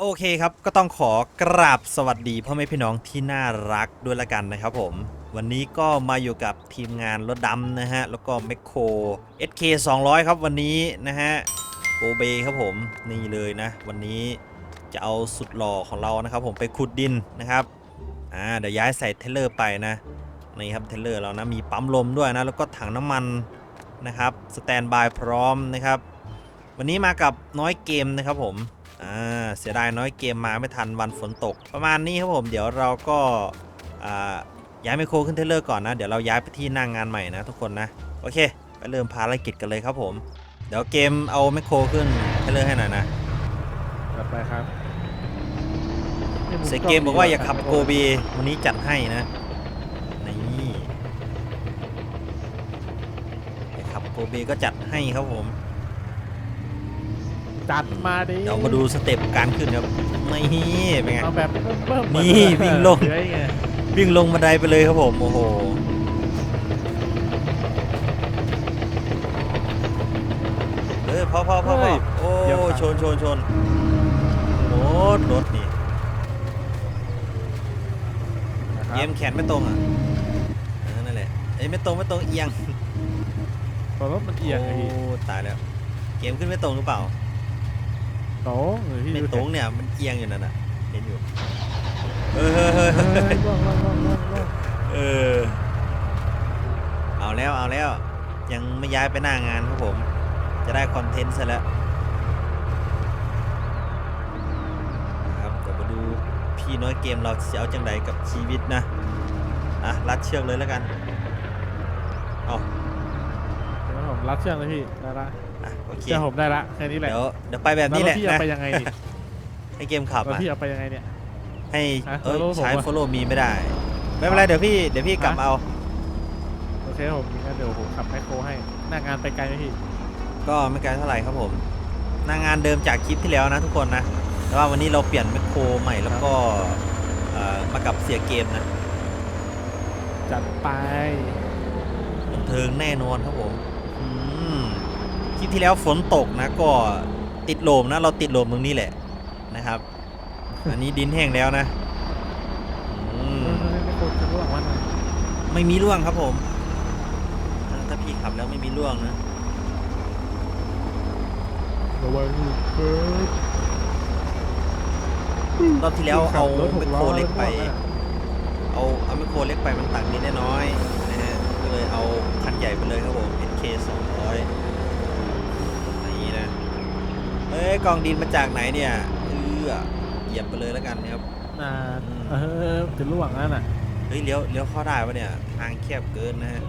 โอเคครับ ก็ต้องขอกราบสวัสดีพ่อแม่พี่น้องที่น่ารักด้วยละกันนะครับผม วันนี้ก็มาอยู่กับทีมงานรถดำนะฮะ แล้วก็แมคโคร SK 200 ครับวันนี้นะฮะโกเบครับผม นี่เลยนะ วันนี้จะเอาสุดหล่อของเรานะครับผมไปขุดดินนะครับ อ่า เดี๋ยวย้ายใส่เทเลอร์ไปนะ นี่ครับเทเลอร์เรานะ มีปั๊มลมด้วยนะ แล้วก็ถังน้ำมันนะครับ สแตนบายพร้อมนะครับ วันนี้มากับน้อยเกมนะครับผม อ่าเสียดายน้อยเกมมาไม่ทันวันฝนตก ประมาณนี้ครับผมเดี๋ยวเราก็อ่าย้ายไมโครขึ้นเทรลเลอร์ก่อนนะ เดี๋ยวเราย้ายไปที่หนั่งงานใหม่นะทุกคนนะ โอเค ไปเริ่มภารกิจกันเลยครับผม เดี๋ยวเกมเอาไมโครขึ้นเทรลเลอร์ให้หน่อยนะจัดไปครับเซเกมบอกว่าอย่าขับโกบีวันนี้จัดให้นะนี่อย่าขับโกบีก็จัดให้ครับผม จัดมาดิเดี๋ยวมาดูสเต็ปการขึ้นครับนี่เป็นไง เอาแบบเบิ่มๆนี่วิ่งลงเฮ้ยไงวิ่งลงบันไดไปเลยครับผม โอ้โห เออพอพอพอพอโอ้ชนชนชนโอ้รถนี่นะครับเกมแขนไม่ตรงอะเออนั่นแหละเอ้ยไม่ตรงไม่ตรงเอียง ตัวรถมันเอียงไอ้พี่โอ้ตายแล้ว เกมขึ้นไม่ตรงหรือเปล่า โต้งเลยพี่ไม่ดูตรงเนี่ยมันเอียงอยู่นั่นน่ะเห็นอยู่เออเฮ้ยเฮ้ยเฮ้เฮ้ยยล่วงล่วงล่วงล่วงล่วงเออเอาแล้วเอาแล้ว ยังไม่ย้ายไปหน้างานครับผม จะได้คอนเทนต์ซะแล้วนะครับเดี๋ยวมาดูพี่น้อยเกมเราจะเอาจังไดกับชีวิตนะอะรัดเชือกเลยแล้วกันเอา เดี๋ยวผมรัดเชือกเลยพี่ได้ละ อะโอเคเชือกผมได้ละแค่นี้แหละเดี๋ยวเดี๋ยวไปแบบนี้แหละวพี่เอานะไปยังไงนี่ให้เกมขับแล้วอะพี่เอาไปยังไงเนี่ย ให้ฮะเออ follow ผมใช้ อะ follow me ไม่ได้ ไม่เป็นไรเดี๋ยวพี่เดี๋ยวพี่กลับฮะเอา โอเคผมงั้นเดี๋ยวผมขับไมโครให้หน้างานไปไกลไหมพี่ก็ไม่ไกลเท่าไหร่ครับผมหน้างานเดิมจากคลิปที่แล้วนะทุกคนนะ แต่ว่าวันนี้เราเปลี่ยนแมคโครใหม่แล้วก็เอ่อมากับเสียเกมนะจัดไปบันเทิงแน่นอนครับผมอืม คลิปที่แล้วฝนตกนะก็ติดลมนะเราติดลมตรงนี้แหละนะครับ อันนี้ดินแห้งแล้วนะอืมไม่คตรจะร่วงวันหน่อยไม่มีร่วงครับผมถ้าพี่ขับแล้วไม่มีร่วงนะระวังเฮ้ยรอบที่แล้วเอาขับถแมโครเล็กไป เอาเอาแมโครเล็กไปมันตักนิดได้น้อยนะฮะก็เลยเอาคันใหญ่ไปเลยครับผม NK 200 เอ้ยกองดินมาจากไหนเนี่ยเออเหยียบไปเลยแล้วกันนะครับนานอืม เออจะร่วงนั่นน่ะ เฮ้ยเลี้ยวเลี้ยวเข้าได้ปะเนี่ยทางแคบเกินนะฮะ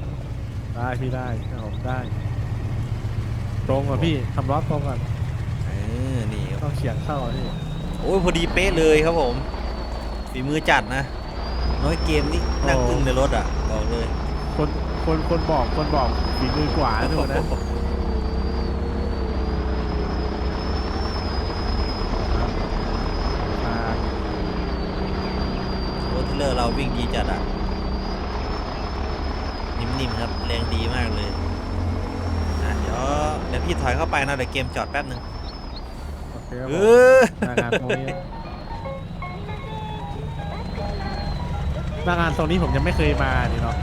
ได้พี่ได้ผมได้ ตรงอะพี่ทำล้อตรงก่อนเออนี่ครับต้องเฉียงเข้าอะพี่โอ้ยพอดีเป๊ะเลยครับผมฝีมือจัดนะ น้อยเกมนี่นั่งโอ้อึ้งในรถอะบอกเลยคนคนคนบอกคนบอกฝีมือกว่าด้วยนะอ่าร ถ เทรลเลอร์เราวิ่งดีจัดอะ นิ่มๆครับ แรงดีมากเลยอะเดี๋ยวเดี๋ยวพี่ถอยเข้าไปนะเดี๋ยวเกมจอดแป๊บหนึ่งโอเคครับเอผมอ หน้างานตรงนี้หน้างานตรงนี้ผมยังไม่เคยมานี่เนาะ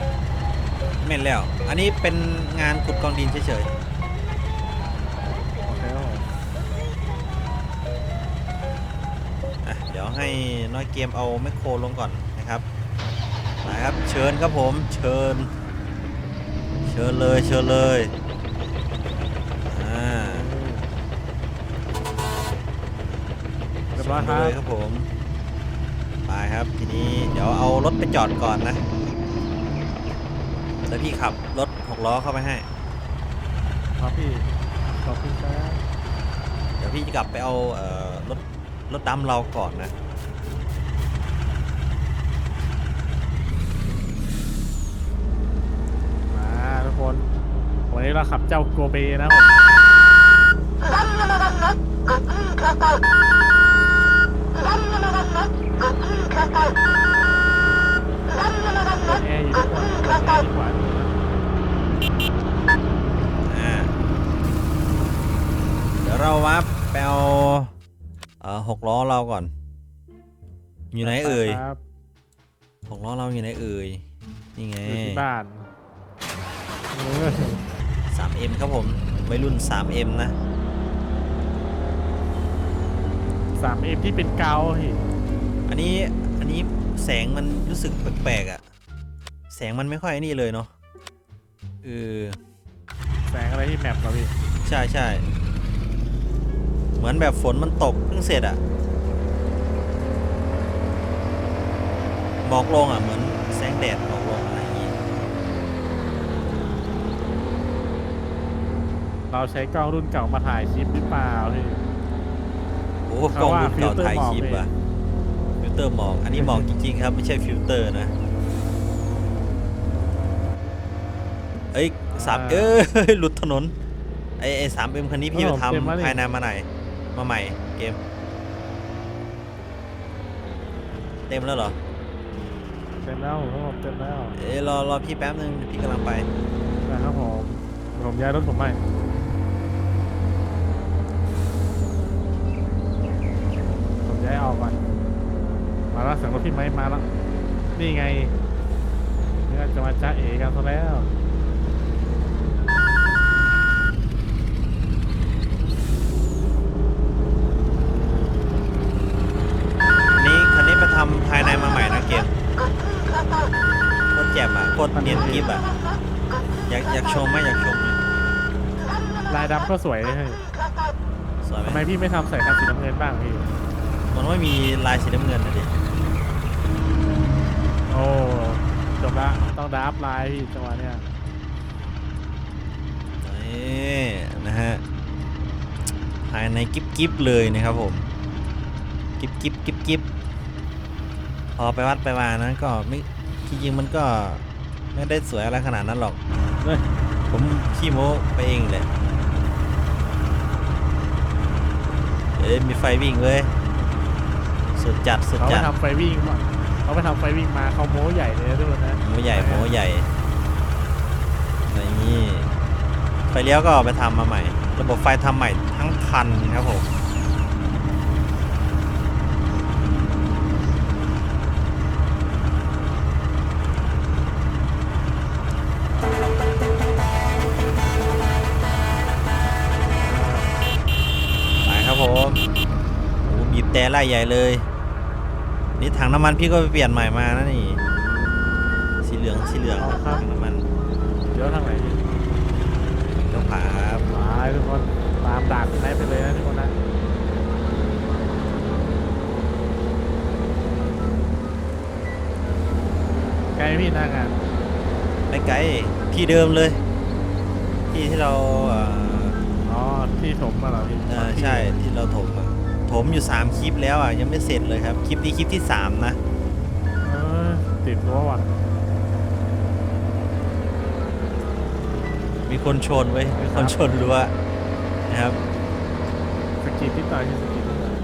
เม่นแล้ว อันนี้เป็นงานขุดกองดินเฉยโอเคครับผมๆอะเดี๋ยวให้น้อยเกมเอาแมคโครลงก่อน นะครับมาครับเชิญครับผมเชิญ เชิญเลยเชิญเลยอ่าเรียบร้อยคเชิรัญบเลยครับผมไปครับทีนี้เดี๋ยวเอารถไปจอดก่อนนะแล้วพี่ขับรถหกล้อเข้าไปให้ ครับพี่ ขอบคุณครับ เดี๋ยวพี่จะกลับไปเอาเอ่อรถรถดำเราก่อนนะ มาทุก คนวันนี้เราขับเจ้าโกเบนะผมเปิดแอร์อยู่ทุกคนเปิดแอร์ดีกว่าอ่าเดี๋ยวเราวับไปเอาเอ่อหกล้อเราก่อน อยู่ไหนเอ่ยครับหกล้อเราอยู่ไหนเอ่ยนี่ไงอยู่ที่บ้าน 3M ครับผมวัยรุ่น 3M นะสามเอ็มที่เป็นเกาพี่อันนี้อันนี้แสงมันรู้สึกแปลกๆอะแสงมันไม่ค่อยนี่เลยเนาะเออแสงอะไรที่แมปเหรอพี่ ใช่ใช่เหมือนแบบฝนมันตกเพิ่งเสร็จอะหมอกลงอะเหมือนแสงแดดหมอกลงอะไรอย่างงี้ เราใช้กล้องรุ่นเก่ามาถ่ายคลิปหรือเปล่าพี่ โอ้เขากล้องว่ารุ่นเก่าฟิลเตอร์ถ่ายหมอกคลิปเลยอะฟิลเตอร์หมอกอันนี้หมอกจริงๆครับ ไม่ใช่ฟิลเตอร์นะเอ้ยสามเอ้ยหลุดถนนไอ้ไอ้สามเอ็มคันนี้พี่ไปเออเต็มแล้วนี่ทำภายในมาไหนมาใหม่เกม เต็มแล้วเหรอ เต็มแล้วผมเต็มแล้ว เอ้ยรอรอพี่แป๊บนึงเดี๋ยวพี่กำลังไปนะครับผมผมย้ายรถผมให ย้ายออกก่อนมาแล้วเสียงรถพี่ไม้มาแล้ว นี่ไงนี่ก็จะมาจ้าเอกันซะแล้วนี่คันนี้ไปทำภายในมาใหม่นะเกมโคตรแจ่มอะโคตรเนียนกริบอะ อยากอยากชมไหมอยากชมไหมลายดำก็สวยเลยเฮ้ยสวยทำไหไมมพี่ไม่ทำใส่คันสีน้ำเงินบ้างพี่ มันไม่มีลายสีน้ำเงินนะดิโอ้จบละต้องดับลายพี่จังหวะเนี้ยนี่นะฮะภายในกิบกิบเลยนะครับผมกิบกิบกิบกิบพอไปวัดไปมานะก็ไม่จริงๆมันก็ไม่ได้สวยอะไรขนาดนั้นหรอก เฮ้ยผมขี้โม้ไปเองแหละเอ้ยมีไฟวิ่งเว้ย สุดจัดสุดเขาไปจัดทำไฟวิ่งมาเขาไปทำไฟวิ่งมาเขาโม้ใหญ่เลยนะทุกคนนะโม้ใหญ่โม้ใหญ่อะไรนี้ไฟเลี้ยวก็เอาไปทำมาใหม่ ระบบไฟทำใหม่ทั้งคันครับผมไปครับผมโอ้บีบแต่ไล่ใหญ่เลย นี่ถังน้ำมันพี่ก็ไปเปลี่ยนใหม่มานะนี่ สีเหลืองสีเหลืองถังน้ำมันเดี๋ยวทางไหนพี่เจ้าขาไปทุกคนตามด่านไหนไปเลยนะทุกคนนะไกลไหมพี่หนางานไม่ไกลที่เดิมเลย ที่ที่เราเอ่ออ๋อที่ถมมาเหรอพี่เอ่อใช่ที่เราถมอะ ถมอยู่ 3 คลิปแล้วอะ ยังไม่เสร็จเลยครับ คลิปนี้คลิปที่ 3 นะเออติดรั้วว่ะมีคนชนไว้ยมีคนชนรั้วนะครับสกิดที่ต่อยที่สกิดนิดหน่อย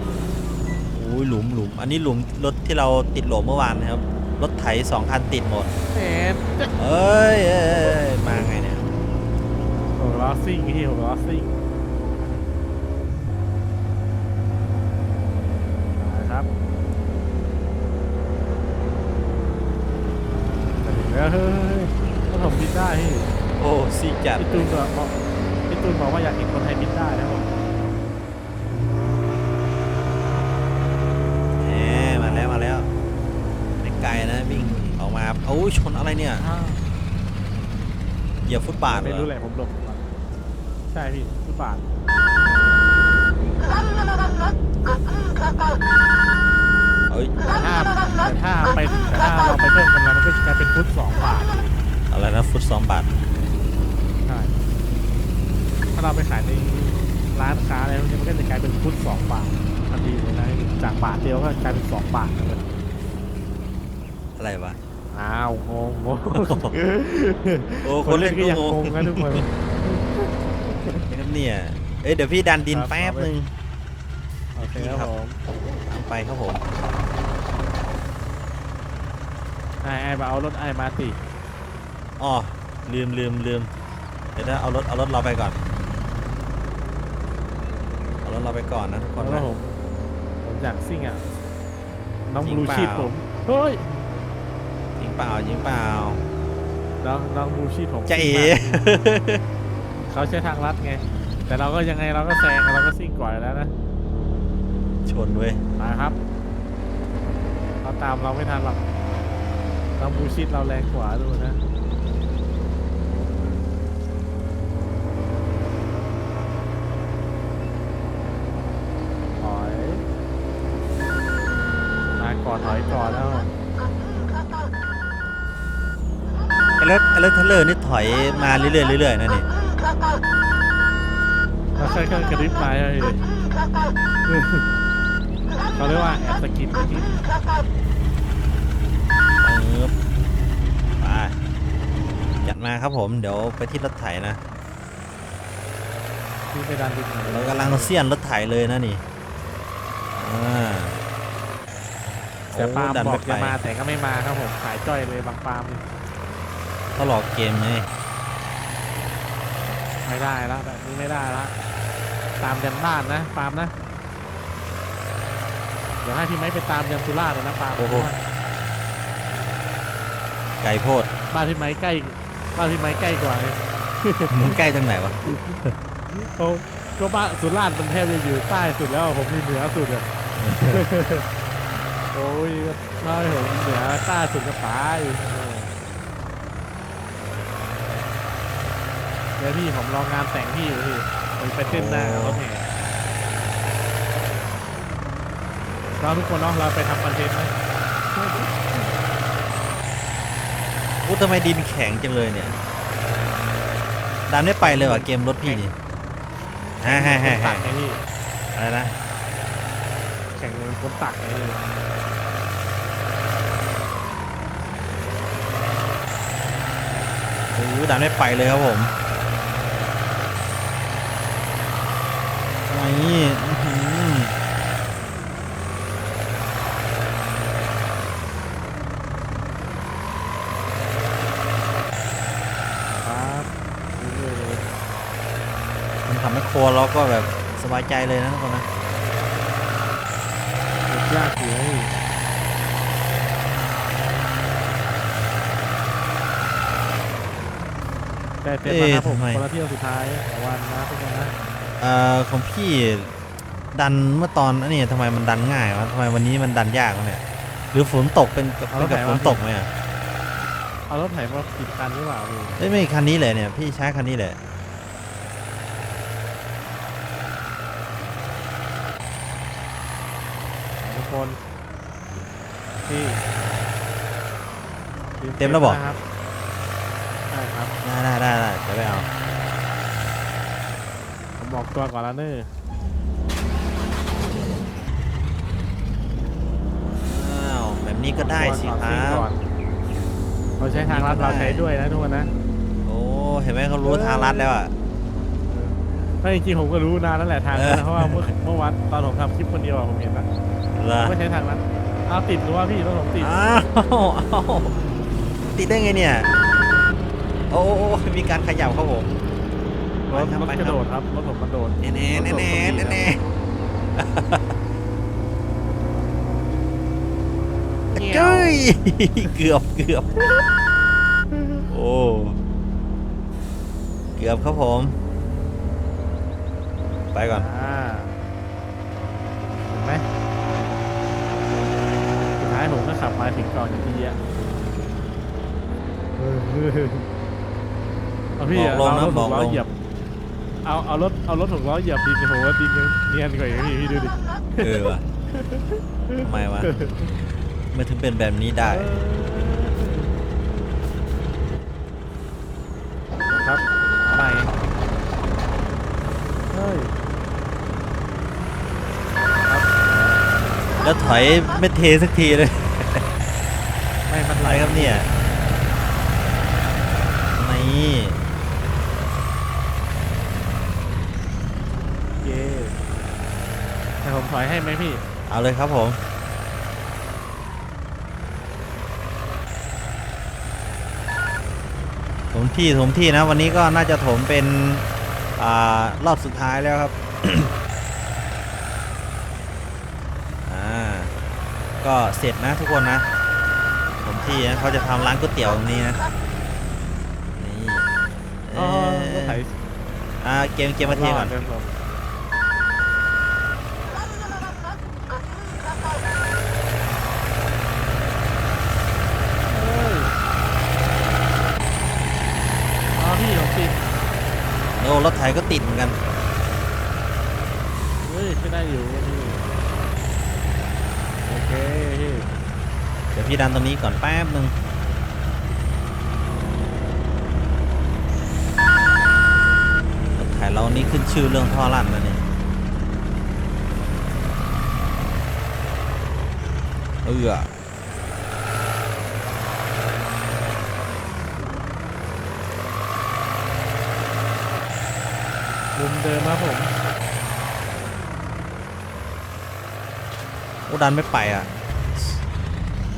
โอ้ยหลุมหลุมอันนี้หลุมรถที่เราติดหลมเมื่อวานนะครับ รถไถสองคันติดหมดเอ็ดจะเอ้ยเอ้ยเอ้ยมาไงเนี่ยหกล้อซิ่งพี่หกล้อซิ่งนะครับ เฮ้ยเฮ้ยก็ผมบินได้พี่โอ้ซีจัดพี่ตูนบอกพี่ตูนบอกว่าอยากเห็นคนไทยบินได้นะครับผมแหมมาแล้วมาแล้วไม่ไกลนะวิ่งออกมาโอ้ยชนอะไรเนี่ยเหยียบฟุตบาทเหรไม่รู้แหละผมหลบใช่พี่ฟุตบาท อ้ยแต่ถ้าแต่ถ้าไปแต่ถ้าเราไปเพิ่มกำลังมันก็จะกลายเป็นฟุตสองบาทอะไรนะฟุตสองบาทใช่ถ้าเราไปขายในร้านค้าอะไรพวกนี้มันก็จะกลายเป็นฟุตสองบาททันทีเลยนะจากบาทเดียวก็กลายเป็นสองบาทเลยอะไรวะอ้าวงงงงโอ้คคนนเล่เล่นนก็ก็ยังงงงงกันทุกคนนะครับเนี่ยเอ้ยเดี๋ยวพี่ดันดินครับแป๊บนึงโอเคครับผมตามไปครับผม ไอ้ไอ้มาเอารถไอ้มาติอ๋อลืมลืมลืมเดี๋ยวถ้าเอารถเอารถเราไปก่อน เอารถเราไปก่อนนะทุกคนแล้วนะผมจากซิ่งอะ น้องจริงบลูเปล่า ชีพผม เฮ้ย ยิงเปล่ายิงเปล่าน้องน้องบลูชีพผมจะเอ๋ซิ่งมากเขาใช้ทางลัดไง แต่เราก็ยังไงเราก็แซงเราก็ซิ่งก่อนอยู่แล้วนะชนเว้ย มาครับเขาตามเราไม่ทันหรอก น้องบลูชีพเราแรงกว่าดูนะถอยมาก่อนถอยก่อนแล้วไอ้รถไอ้รถเทรลเลอร์นี่ถอยมาเรื่อยๆเรื่อยๆนะนี่เราค่อยๆกระดิบไปเลยเขาเรียกว่าแอบสกินนิดปึ๊บไป จัดมาครับผมเดี๋ยวไปที่รถไถนะที่ไปดันดินหน่อยเรากำลังเสี้ยนรถไถเลยนะนี่อ่าแต่ปาล์มโดันบอกไปจะมาแต่ก็ไม่มาครับผมขายจ้อยเลยบางปาล์มนี่เขาหลอกเกมไงไม่ได้แล้วแบบนี้ไม่ได้ละตามยันบ้านนะปาล์มนะเดี๋ยวให้พี่ไม้ไปตามยันสุราษฎร์เลยนะปาล์มไก่โพดบ้านพี่ไม้ใกล้ บ้านพี่ไม้ใกล้กว่าไงมึงใกล้ตรงไหนวะโอ้ก็บ้านสุราษฎร์มันแทบจะอยู่ใต้สุดแล้วผมอยู่เหนือสุดอะโอ้ยน้อยผมเหนือใต้สุดกระป๋ายเดี๋ยวพี่ผมลองงานแต่งพี่อยู่พี่ผมไปเต้นหน้ารถแห่เราทุกคนเนาะเราไปทำคอนเทนต์ไหม อู้ทำไมดินแข็งจังเลยเนี่ยดันไม่ไปเลยว่ะเกมรถพี่นี่ฮ่าฮ่าฮ่าตัฮ่ากไงพี่อะไรนะแข่งเงินคนตักไงพี่โอ้ดันไม่ไปเลยครับผมนี่อื้อหือ ครับเรื่อยๆเลย มัน ทำให้โครัวเราก็แบบสบายใจเลยนะทุกคนนะหยุดยากอยู่นะพี่แต่เต็มแล้วครับผมคนละเที่ยวสุดท้ายของวันนะทุกคนนะเอ่อของพี่ดันเมื่อตอนอันนี้ทำไมมันดันง่ายวะทำไมวันนี้มันดันยากวะเนี่ยหรือฝนตกเป็นเป็นกับฝนตกไหมอะเอารถไถมาปิดกันหรือเปล่าพี่เอ้ยไม่คันนี้เลยเนี่ยพี่ใช้คันนี้แหละ ทุกคนพี่พี่เต็มแล้วบอก นะครับใช่ครับได้ได้ได้ได้เดี๋ยวไปเอาผมบอกตัวก่อนแล้วเนอะอ้าวแบบนี้ก็ได้สิครัตัวก่อบ นเราใช้ทางลัดนี่ก็ได้เราใช้ด้วยนะทุกคนนะโอ้เห็นไหมเขารู้ทางลัดแล้วอะ ไม่จริงๆผมก็รู้นานแล้วแหละทางนั้นเออนะเพราะว่าเมื่อเมื่อวันตอนผมทำคลิปคนเดียวอะผมเห็นนะ เหรอไม่ใช้ทางลัดเอาติดหรือว่าพี่รถผมติดอ้าวอ้าวติดได้ไงเนี่ย โอ้โอ้โอ้มีการขยับครับผมรถไปครับรถไปกคระรับโดดครับรถผมกระโดดแน่แน่แน่แน่แน่แน่เจ้ยเกือบเกือบโอ้เกือบครับผม ไปก่อนอ่าเห็นไหม สุดท้ายผมก็ขับมาถึงก่อนอยู่ดีอะเอาพี่อะบอกลงนะเอารถหบอกกล้อลง เหยียบ เอาเอารถเอารถหกล้อเหยียบดินโอ้โหดินยังเนียนกว่าอีกพี่พี่ดูดิเออวะทำไมวะไม่ถึงเป็นแบบนี้ได้ครับใหม่เฮ้ย แล้วถอยไม่เทสักทีเลย ไม่มันอะไหลไรครับเนี่ยนี่เย่แต่ผมถอยให้ไหมพี่ เอาเลยครับผมถมที่ถมที่นะ วันนี้ก็น่าจะถมเป็นอารอบสุดท้ายแล้วครับ อ่า ก็เสร็จนะทุกคนนะ ผมที่นะเขาจะทำร้านก๋วยเตี๋ยวตรงนี้นะ นี่อ๋อเรถไถอ่าเกมเกมมาเทก่อนเดินลงเฮ้ยอ๋อพี่ผมติดโอ้รถไถก็ติดเหมือนกัน เฮ้ยไม่ได้อยู่พี่โอ เคเดี๋ยวพี่ดันตรงนี้ก่อนแป๊บหนึ่งรถไถเรานี่ขึ้นชื่อเรื่องท่อลั่นนะเนี่ยเออมุมเดิมครับผม โอ้ดันไม่ไปอะ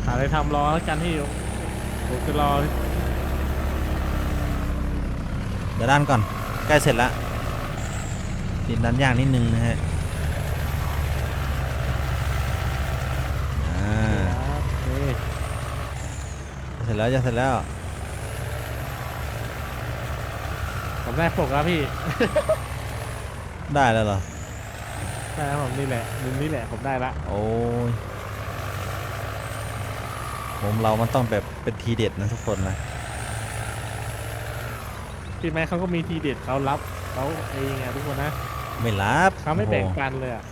หาอะไรทำรอแล้วกันพี่ผมจะรอเดี๋ยวดันก่อน ใกล้เสร็จแล้วติดดันยากนิดนึงนะฮะอ่าครับเฮ้ยเสร็จแล้วจะเสร็จแล้วผมได้ปกแล้วพี่ ได้แล้วเหรอ ได้ครับผมนี่แหละมุมนี้แหละผมได้ละโอ้ยผมเรามันต้องแบบเป็นทีเด็ดนะทุกคนนะพี่แม่เขาก็มีทีเด็ดเขารับเขาเองไงทุกคนนะไม่รับเขาไม่แบ่งโอ้โหปันเลยอะ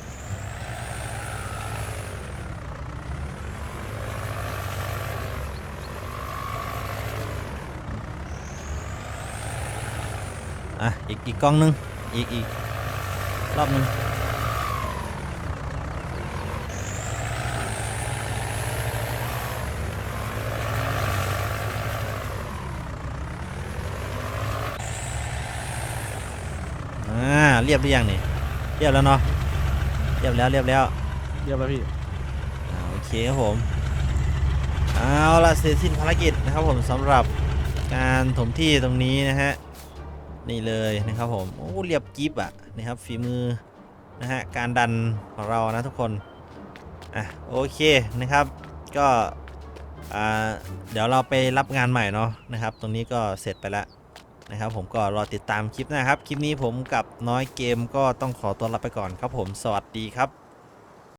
อะอีกอีกกล้องหนึงอีกอีกรอบหนึงอ่า เรียบหรือยังนี่เรียบแล้วเนาะเรียบแล้วเรียบแล้วเยี่ยมแล้วพี่อ่าโอเคครับผมเอาละเสร็จสิ้นภารกิจนะครับผมสำหรับการถมที่ตรงนี้นะฮะนี่เลยนะครับผมโอ้เรียบกิฟอะนะครับฝีมือนะฮะการดันของเรานะทุกคนอะโอเคนะครับก็อ่าเดี๋ยวเราไปรับงานใหม่เนาะนะครับ ตรงนี้ก็เสร็จไปแล้ว นะครับผมก็รอติดตามคลิปหนะครับ คลิปนี้ผมกับน้อยเกมก็ต้องขอตัวลาไปก่อนครับผมสวัสดีครับ